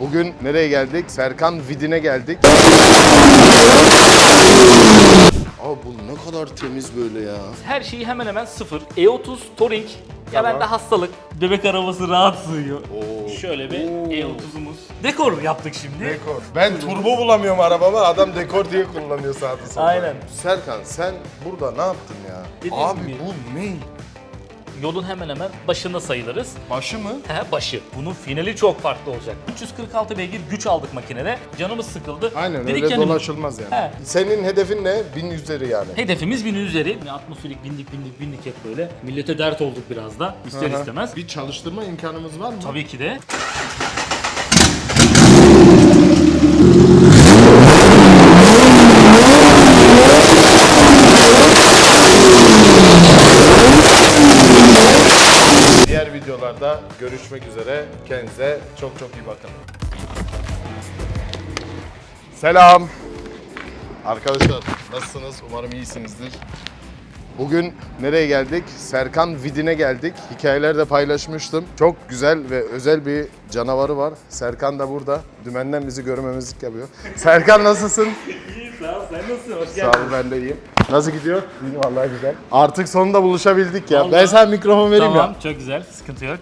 Bugün nereye geldik? Serkan Vidin'e geldik. Aa bu ne kadar temiz böyle ya. Her şeyi hemen hemen sıfır. E30 Touring. Ya Tamam. bende hastalık. Bebek arabası rahat sığıyor. Oo. Şöyle bir Oo. E30'umuz. Dekor yaptık şimdi. Dekor. Ben turbo bulamıyorum arabama. Adam dekor diye kullanıyor sağda solda. Aynen. Serkan sen burada ne yaptın ya? Dediğim Abi gibi. bu ne? Yolun hemen hemen başında sayılırız. Başı mı? He başı. Bunun finali çok farklı olacak. 346 beygir güç aldık makinede. Canımız sıkıldı. Aynen öyle kendimiz- dolaşılmaz yani. He. Senin hedefin ne? Bin üzeri yani. Hedefimiz bin üzeri. Yani Atmosferik bindik bindik bindik hep böyle. Millete dert olduk biraz da. İster Aha. istemez. Bir çalıştırma imkanımız var mı? Tabii ki de. Diğer görüşmek üzere. Kendinize çok çok iyi bakın. Selam. Arkadaşlar nasılsınız? Umarım iyisinizdir. Bugün nereye geldik? Serkan Vidin'e geldik. Hikayelerde paylaşmıştım. Çok güzel ve özel bir canavarı var. Serkan da burada. Dümenden bizi görmemezlik yapıyor. Serkan nasılsın? İyi sağ ol. Sen nasılsın? Hoş Sağ ol ben de iyiyim. Nasıl gidiyor? İyi vallahi güzel. Artık sonunda buluşabildik ya. Ben Vallahi. sana mikrofon vereyim Tamam ya. çok güzel. Sıkıntı yok.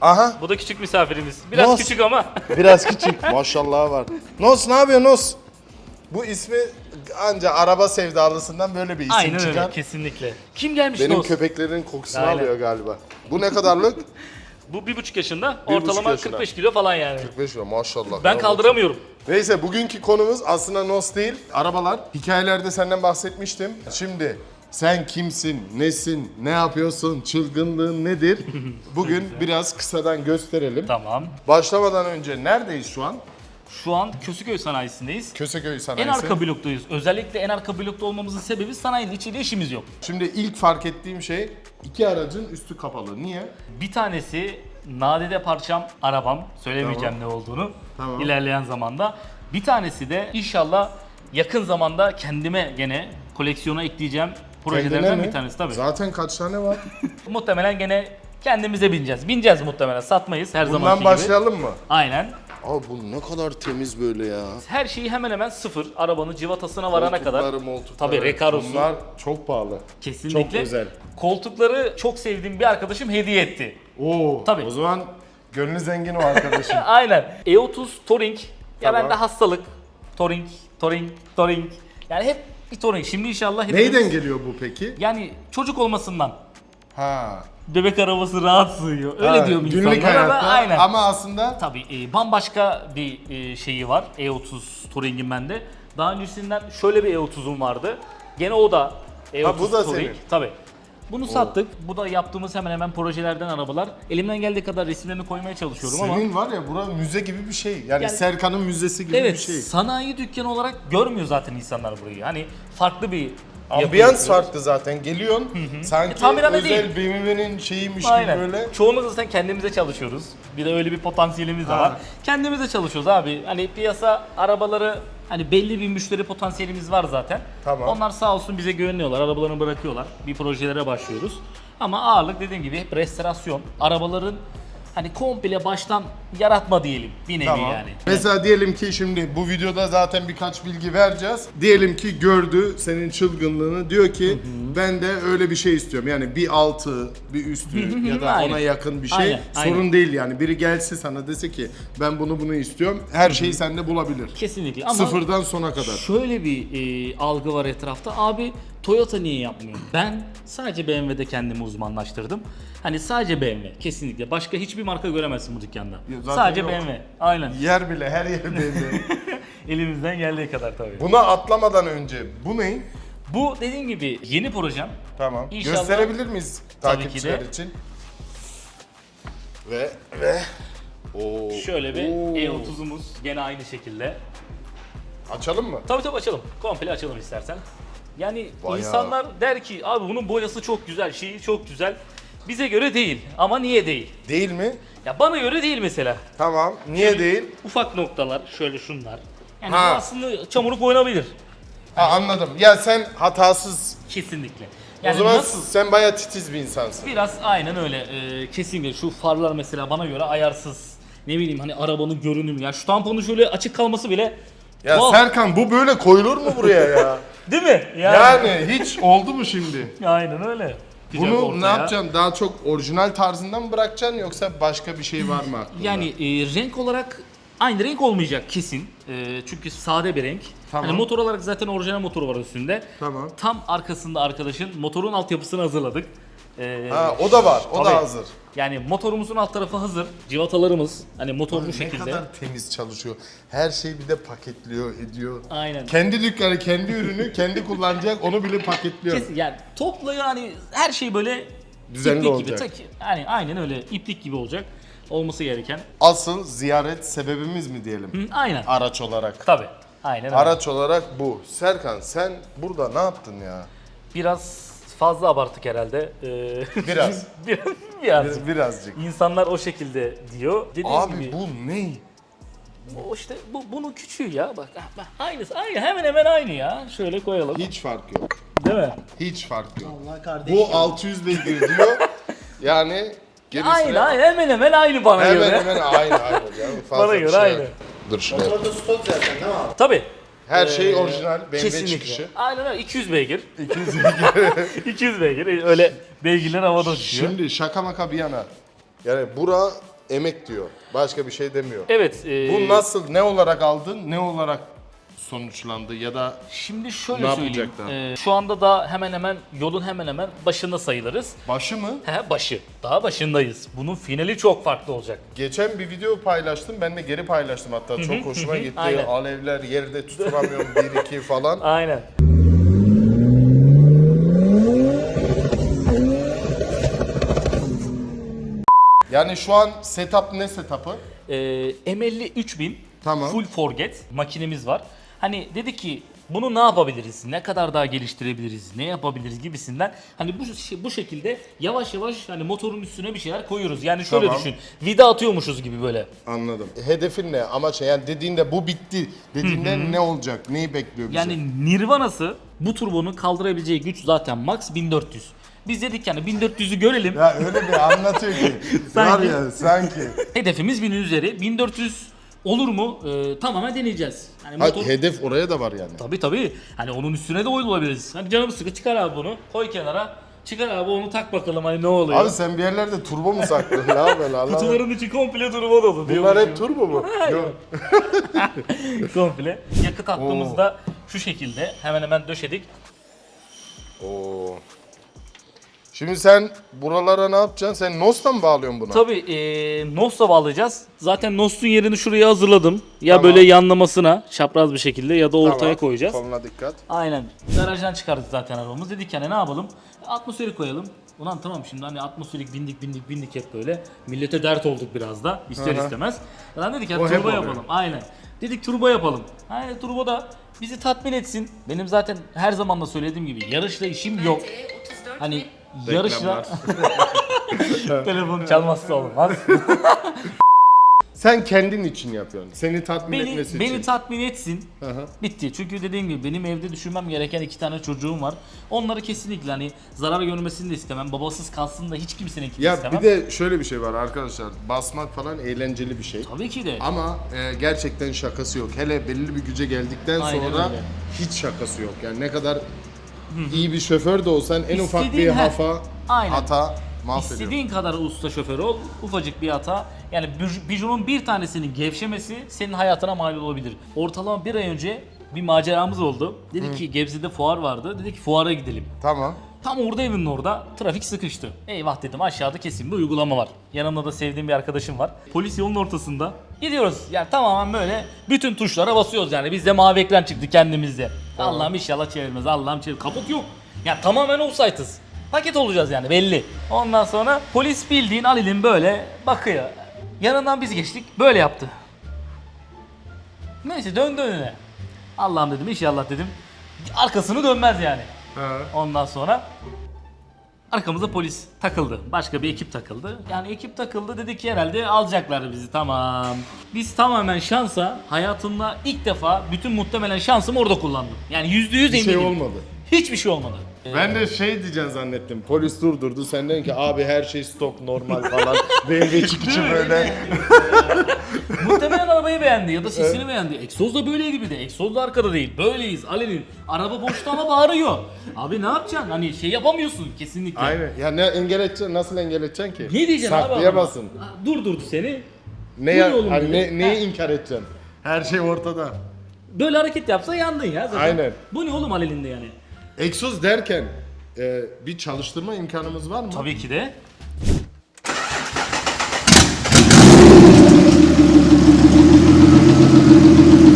Aha Bu da küçük misafirimiz. Biraz Nasıl? küçük ama. Biraz küçük. Maşallah var. Nos ne yapıyor Nos? Bu ismi anca araba sevdalısından böyle bir isim Aynen çıkar. öyle kesinlikle. Kim gelmiş Benim dost? köpeklerin kokusunu Aynen. alıyor galiba. Bu ne kadarlık? Bu bir buçuk yaşında. Bir buçuk ortalama yaşında. 45 kilo falan yani. 45 lira maşallah. Ben kaldıramıyorum. Neyse bugünkü konumuz aslında Nos değil. Arabalar. Hikayelerde senden bahsetmiştim. Şimdi sen kimsin, nesin, ne yapıyorsun, çılgınlığın nedir? Bugün biraz kısadan gösterelim. Tamam. Başlamadan önce neredeyiz şu an? Şu an Kösüköy sanayisindeyiz. Köseköy En sanayisi. arka bloktayız. Özellikle en arka blokta olmamızın sebebi sanayinin içiyle işimiz yok. Şimdi ilk fark ettiğim şey iki aracın üstü kapalı. Niye? Bir tanesi nadide parçam arabam. Söylemeyeceğim ne olduğunu. Tamam. İlerleyen zamanda. Bir tanesi de inşallah yakın zamanda kendime gene koleksiyona ekleyeceğim projelerden mi? bir tanesi tabii. Zaten kaç tane var? Muhtemelen gene kendimize bineceğiz. Bineceğiz muhtemelen. Satmayız her zamanki Bundan gibi. başlayalım mı? Aynen. Abi bu ne kadar temiz böyle ya. Her şeyi hemen hemen sıfır. Arabanın civatasına varana kadar. Koltukları, moltukları. Tabii Recaro'su. Bunlar çok pahalı. Kesinlikle. Çok özel. Koltukları çok sevdiğim bir arkadaşım hediye etti. Oo. Tabii. O zaman gönlü zengin o arkadaşın. Aynen. E30 Touring. Ya Tamam. bende hastalık. Touring, Touring, Touring. Yani hep bir Touring. Şimdi inşallah hepimiz- Neyden geliyor bu peki? Yani çocuk olmasından. Ha. Bebek arabası rahat sığıyor. Öyle ha, diyorum Günlük insanlara da hayatta aynen. ama aslında Tabii e, bambaşka bir e, şeyi var E30 Touring'in bende. Daha öncesinden şöyle bir E30'um vardı. Gene o da E30 Ha, bu da Touring. senin. Tabii. Bunu sattık. Bu da yaptığımız hemen hemen projelerden arabalar. Elimden geldiği kadar resimlerini koymaya çalışıyorum ama senin var ya bura müze gibi bir şey. Yani, Yani- Serkan'ın müzesi gibi Evet, bir şey. sanayi dükkanı olarak görmüyor zaten insanlar burayı. Hani farklı bir Ambiyans yapıyoruz. farklı zaten. Geliyorsun sanki E, tamirhane özel BMW'nin şeyiymiş Aynen. gibi böyle. Çoğumuz zaten kendimize çalışıyoruz. Bir de öyle bir potansiyelimiz de var. Kendimize çalışıyoruz abi. Hani piyasa arabaları hani belli bir müşteri potansiyelimiz var zaten. Tamam. Onlar sağ olsun bize güveniyorlar. Arabalarını bırakıyorlar. Bir projelere başlıyoruz. Ama ağırlık dediğim gibi hep restorasyon. Arabaların hani komple baştan yaratma diyelim. Bir nevi Tamam. yani. Mesela diyelim ki şimdi bu videoda zaten birkaç bilgi vereceğiz. Diyelim ki gördü senin çılgınlığını diyor ki ben de öyle bir şey istiyorum. Yani bir altı, bir üstü ya da Aynen. ona yakın bir şey. Aynen, Sorun aynen. değil yani. Biri gelse sana dese ki ben bunu bunu istiyorum. Her şeyi sende bulabilir. Kesinlikle ama Sıfırdan sona kadar. Şöyle bir e, algı var etrafta. Abi Toyota niye yapmıyor? Ben sadece BMW'de kendimi uzmanlaştırdım. Hani sadece BMW kesinlikle. Başka hiçbir marka göremezsin bu dükkanda. zaten sadece yok. BMW. Aynen. Yer bile her yer belli. Elimizden geldiği kadar tabii. Buna atlamadan önce bu ne? Bu dediğim gibi yeni projem. Tamam. İnşallah- Gösterebilir miyiz takipçiler için? Ve ve Oo. Şöyle bir Oo. E30'umuz gene aynı şekilde. Açalım mı? Tabii tabii açalım. Komple açalım istersen. Yani Bayağı. insanlar der ki abi bunun boyası çok güzel, şeyi çok güzel. Bize göre değil. Ama niye değil? Değil mi? Ya bana göre değil mesela. Tamam. Niye değil? Ufak noktalar, şöyle şunlar. Yani Ha. bu aslında çamurluk oynabilir. Ha anladım. Ya sen hatasız. Kesinlikle. o Yani zaman nasıl? sen bayağı titiz bir insansın. Biraz aynen öyle. Ee, kesinlikle şu farlar mesela bana göre ayarsız. ne bileyim hani arabanın görünümü. Ya şu tamponun şöyle açık kalması bile Ya tuhaf. Serkan bu böyle koyulur mu buraya ya? Değil mi? yani hiç oldu mu şimdi? Aynen öyle. Güzel Bunu ortaya. ne yapacaksın? Daha çok orijinal tarzından mı bırakacaksın yoksa başka bir şey var mı aklında? Yani e, renk olarak aynı renk olmayacak kesin. E, çünkü sade bir renk. Tamam. Hani motor olarak zaten orijinal motoru var üstünde. Tamam. Tam arkasında arkadaşın motorun altyapısını hazırladık. E, Ha o da var. O Tabii. da hazır. Yani motorumuzun alt tarafı hazır. Civatalarımız hani motor bu Ne şekilde. kadar temiz çalışıyor. Her şeyi bir de paketliyor, ediyor. Aynen. Kendi dükkanı, kendi ürünü, kendi kullanacak onu bile paketliyor. Kesin yani topla yani her şey böyle Düzenli iplik olacak. gibi. Tak, yani aynen öyle iplik gibi olacak. Olması gereken. Asıl ziyaret sebebimiz mi diyelim? Hı, aynen. Araç olarak. Tabii. Aynen öyle. Araç olarak bu. Serkan sen burada ne yaptın ya? Biraz fazla abarttık herhalde. Ee, Biraz. biraz. biraz. Bir- birazcık. İnsanlar o şekilde diyor. Dediğim Abi gibi bu ne? o işte bu bunun küçüğü ya bak, ah, bak aynısı aynı hemen hemen aynı ya. Şöyle koyalım. Hiç fark yok. Değil mi? Hiç fark yok. Allah kardeşim. Bu 600 beygir diyor. Yani gerisine Aynı aynı hemen hemen aynı bana hemen göre. hemen aynı aynı canım. Fazla Bana bir göre şey aynı. Dur şuraya. Motorda stok zaten değil mi abi? Tabii. Her şey Ee, orijinal BMW Kesinlikle. çıkışı. Aynen öyle 200 beygir. 200 beygir. 200 beygir. Öyle beygirler havada uçuyor. Şimdi şaka maka bir yana. Yani bura emek diyor. Başka bir şey demiyor. Evet. e, Bu nasıl, ne olarak aldın, ne olarak sonuçlandı ya da Şimdi şöyle Ne söyleyeyim. yapacaklar? E, şu anda da hemen hemen yolun hemen hemen başında sayılırız. başı mı? He başı. Daha başındayız. Bunun finali çok farklı olacak. Geçen bir video paylaştım, ben de geri paylaştım hatta çok hoşuma gitti. Aynen. Alevler yerde tutulamıyorum 1-2 falan. Aynen. Yani şu an setup ne setup'ı? Ee, M50 3000 Tamam. full forget makinemiz var. Hani dedi ki bunu ne yapabiliriz? Ne kadar daha geliştirebiliriz? Ne yapabiliriz gibisinden. Hani bu bu şekilde yavaş yavaş hani motorun üstüne bir şeyler koyuyoruz. Yani şöyle Tamam. düşün. Vida atıyormuşuz gibi böyle. Anladım. Hedefin ne? Amaç ne? Yani dediğinde bu bitti. Dediğinde ne olacak? Neyi bekliyor bizi? Yani Nirvana'sı bu turbonun kaldırabileceği güç zaten max 1400. Biz dedik yani 1400'ü görelim. Ya öyle bir anlatıyor ki. Var Sanki- ya sanki. Hedefimiz 1000 üzeri. 1400 olur mu? Ee, tamamen deneyeceğiz. Yani Ha, motor... hedef oraya da var yani. Tabii tabii. Hani onun üstüne de olabiliriz. Hani canım sıkı çıkar abi bunu. Koy kenara. Çıkar abi onu tak bakalım hani ne oluyor. Abi sen bir yerlerde turbo mu saklıyorsun? ne yapıyorsun Allah? Kutuların içi komple turbo dolu. Bunlar hep turbo mu? Yok. komple. Yakıt hattımızda şu şekilde hemen hemen döşedik. Oo. Şimdi sen buralara ne yapacaksın? Sen NOS'tan mı bağlıyorsun buna? Tabii ee, NOS'la bağlayacağız. Zaten NOS'un yerini şuraya hazırladım. Ya Tamam. böyle yanlamasına çapraz bir şekilde ya da ortaya Tamam, koyacağız. Koluna dikkat. Aynen. Garajdan çıkardık zaten arabamız. Dedik yani ne yapalım? Atmosferi koyalım. Ulan tamam şimdi hani atmosferik bindik bindik bindik hep böyle. Millete dert olduk biraz da ister hı. istemez. Lan dedik ya O hep turbo oluyor. yapalım. Aynen. Dedik turbo yapalım. Aynen turbo da bizi tatmin etsin. Benim zaten her zaman da söylediğim gibi yarışla işim yok. Hani yarışla telefon çalmazsa olmaz. Sen kendin için yapıyorsun. Seni tatmin beni etmesi beni için. tatmin etsin. Hı hı. Bitti. Çünkü dediğim gibi benim evde düşünmem gereken iki tane çocuğum var. Onları kesinlikle hani zarar görmesini de istemem. Babasız kalsın da hiç kimsenin ya istemem. bir de şöyle bir şey var arkadaşlar. Basmak falan eğlenceli bir şey. Tabii ki de. Ama e, gerçekten şakası yok. Hele belli bir güce geldikten Aynen sonra öyle. hiç şakası yok. Yani ne kadar iyi bir şoför de olsan en ufak bir İstediğin her- hafa, Aynen. hata mahvediyor. İstediğin kadar usta şoför ol, ufacık bir hata. Yani bij- bijonun bir tanesinin gevşemesi senin hayatına mal olabilir. Ortalama bir ay önce bir maceramız oldu. Dedi ki Gebze'de fuar vardı. Dedi ki fuara gidelim. Tamam. Tam orada evinin orada trafik sıkıştı. Eyvah dedim aşağıda kesin bir uygulama var. Yanımda da sevdiğim bir arkadaşım var. Polis yolun ortasında. Gidiyoruz. Yani tamamen böyle bütün tuşlara basıyoruz yani. Bizde mavi ekran çıktı kendimizde. Allah'ım inşallah çevirmez. Allah'ım çevir. Kaput yok. Yani tamamen offside'ız. Paket olacağız yani belli. Ondan sonra polis bildiğin Ali'nin böyle bakıyor. Yanından biz geçtik. Böyle yaptı. Neyse döndü önüne. Allah'ım dedim inşallah dedim. Arkasını dönmez yani. Ondan sonra arkamıza polis takıldı. Başka bir ekip takıldı. Yani ekip takıldı dedi ki herhalde alacaklar bizi tamam. Biz tamamen şansa hayatımda ilk defa bütün muhtemelen şansımı orada kullandım. Yani yüzde yüz Bir şey eminim. olmadı. Hiçbir şey olmadı. Ee, Ben de şey diyeceksin zannettim. Polis durdurdu. Sen dedin ki abi her şey stok normal falan. BMW çıkışı böyle. Arabayı beğendi ya da sesini beğendi. Egzoz da böyleydi bir de. Egzoz da arkada değil. Böyleyiz. Ali'nin araba boşta ama bağırıyor. Abi ne yapacaksın? Hani şey yapamıyorsun kesinlikle. Aynen. Ya ne engel edeceksin? Nasıl engel edeceksin ki? Ne diyeceksin abi? Saklayamazsın. adama? Ha, Durdurdu seni. Ne ya, hani ne, neyi Ha. inkar edeceksin? Her şey ortada. Böyle hareket yapsa yandın ya zaten. Aynen. Bu ne oğlum Ali'nin de yani? Egzoz derken e, bir çalıştırma imkanımız var mı? Tabii ki de.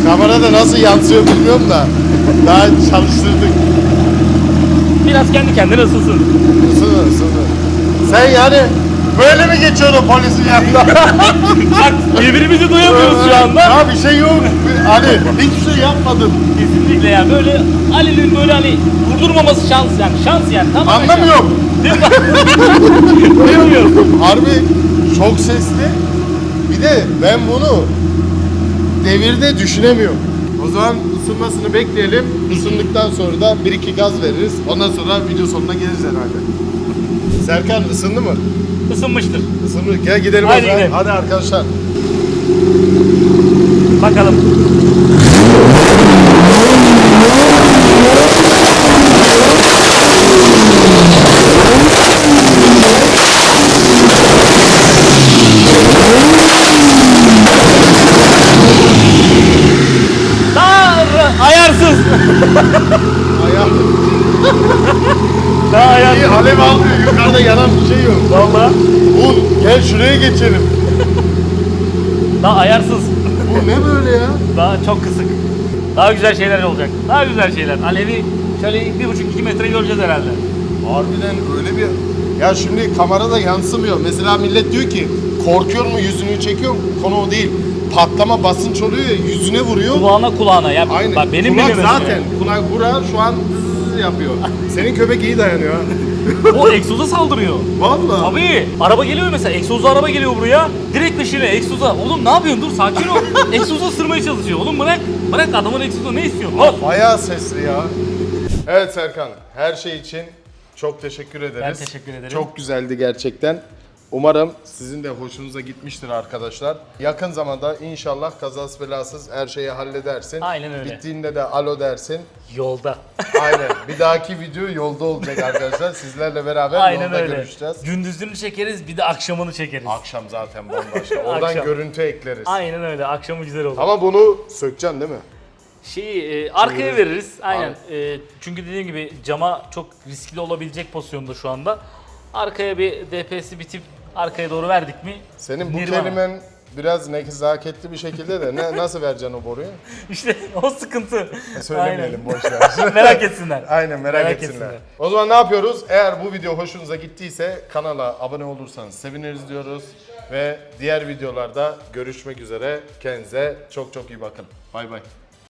Kamerada nasıl yansıyor bilmiyorum da. Daha çalıştırdık. Biraz kendi kendine ısınsın. Isınır ısınır. Sen yani böyle mi geçiyordun polisin yanında? Bak birbirimizi duyamıyoruz şu anda. Ya bir şey yok. Hani hiçbir şey yapmadın. Kesinlikle ya böyle Ali'nin böyle hani vurdurmaması şans yani şans yani tamam. Anlamıyorum. Duyamıyorum. Harbi çok sesli. Bir de ben bunu devirde düşünemiyorum. O zaman ısınmasını bekleyelim. Isındıktan sonra da bir iki gaz veririz. Ondan sonra video sonuna geliriz herhalde. Serkan ısındı mı? Isınmıştır. Isındı. Gel gidelim Hadi o zaman. gidelim. Hadi arkadaşlar. Bakalım. Daha ayarsız. Ayağım Alev almıyor. Yukarıda yanan bir şey yok. Valla. Un gel şuraya geçelim. Daha ayarsız. Bu ne böyle ya? Daha çok kısık. Daha güzel şeyler olacak. Daha güzel şeyler. Alevi şöyle bir buçuk iki metre göreceğiz herhalde. Harbiden öyle bir... Ya şimdi kamerada yansımıyor. Mesela millet diyor ki korkuyor mu yüzünü çekiyor mu? Konu o değil. Patlama basınç oluyor ya yüzüne vuruyor. Kulağına kulağına. Ya, Aynen. Bak benim Kulak zaten. Kulak bura şu an zzzz yapıyor. Senin köpek iyi dayanıyor ha. O egzoza saldırıyor. Vallahi. Tabii. Araba geliyor mesela. Egzozlu araba geliyor buraya. Direkt peşine egzoza. Oğlum ne yapıyorsun? Dur sakin ol. egzoza ısırmaya çalışıyor. Oğlum bırak. Bırak adamın egzoza ne istiyorsun? Hop. Bayağı sesli ya. Evet Serkan, her şey için çok teşekkür ederiz. Ben teşekkür ederim. Çok güzeldi gerçekten. Umarım sizin de hoşunuza gitmiştir arkadaşlar. Yakın zamanda inşallah kazasız belasız her şeyi halledersin. Aynen öyle. Bittiğinde de alo dersin. Yolda. Aynen. Bir dahaki video yolda olacak arkadaşlar. Sizlerle beraber Aynen yolda öyle. görüşeceğiz. Gündüzünü çekeriz bir de akşamını çekeriz. Akşam zaten bambaşka. Oradan Akşam. görüntü ekleriz. Aynen öyle. Akşamı güzel olur. Ama bunu sökeceksin değil mi? Şeyi e, arkaya veririz. Aynen. E, çünkü dediğim gibi cama çok riskli olabilecek pozisyonda şu anda. Arkaya bir DPS'i bitip arkaya doğru verdik mi? Senin bu Nirvana. kelimen biraz nezaketli bir şekilde de ne, nasıl vereceksin o boruyu? İşte o sıkıntı. Söylemeyelim boş ver. Aynen. merak etsinler. Aynen merak, Merak etsinler. etsinler. O zaman ne yapıyoruz? Eğer bu video hoşunuza gittiyse kanala abone olursanız seviniriz diyoruz. Ve diğer videolarda görüşmek üzere. Kendinize çok çok iyi bakın. Bay bay.